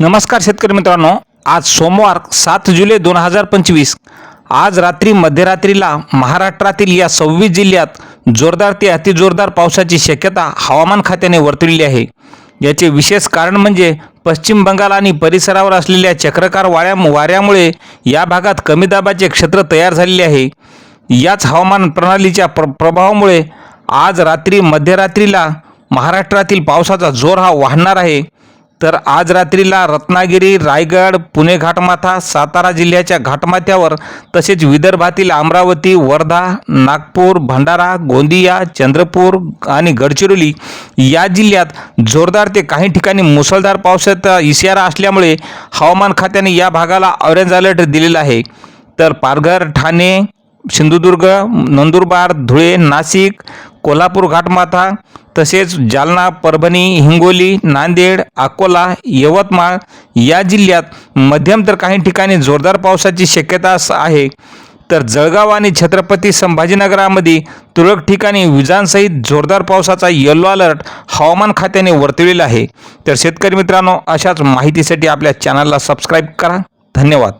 नमस्कार शेतकरी मित्रांनो आज सोमवार सात जुलै दोन हजार पंचवीस. आज रात्री मध्यरात्रीला महाराष्ट्रातील या सव्वीस जिल्ह्यात जोरदार ते अतिजोरदार पावसाची शक्यता हवामान खात्याने वर्तवलेली आहे. याचे विशेष कारण म्हणजे पश्चिम बंगाल आणि परिसरावर असलेल्या चक्रकार वाऱ्या वाऱ्यामुळे या भागात कमी दाबाचे क्षेत्र तयार झालेले आहे. याच हवामान प्रणालीच्या प्र प्रभावामुळे आज रात्री मध्यरात्रीला महाराष्ट्रातील पावसाचा जोर हा वाढणार आहे. तर आज रात्रीला रत्नागिरी रायगड पुणे घाटमाथा सातारा जिल्ह्याच्या घाटमाथ्यावर तसेच विदर्भातील अमरावती वर्धा नागपूर भंडारा गोंदिया चंद्रपूर आणि गडचिरोली या जिल्ह्यात जोरदार ते काही ठिकाणी मुसळधार पावसाचा इशारा असल्यामुळे हवामान खात्याने या भागाला ऑरेंज अलर्ट दिलेला आहे. तर पालघर ठाणे सिंधुदुर्ग नंदुरबार धुळे नाशिक कोल्हापूर घाटमाथा तसेच जालना परभणी हिंगोली नांदेड अकोला यवतमाळ या जिल्ह्यात मध्यम तर काही ठिकाणी जोरदार पावसाची शक्यता आहे. तर जळगाव आणि छत्रपती संभाजीनगरामध्ये तुरळक ठिकाणी विजांसहित जोरदार पावसाचा येलो अलर्ट हवामान खात्याने वर्तविलेला आहे. तर शेतकरी मित्रांनो अशाच माहितीसाठी आपल्या चॅनलला सबस्क्राईब करा. धन्यवाद.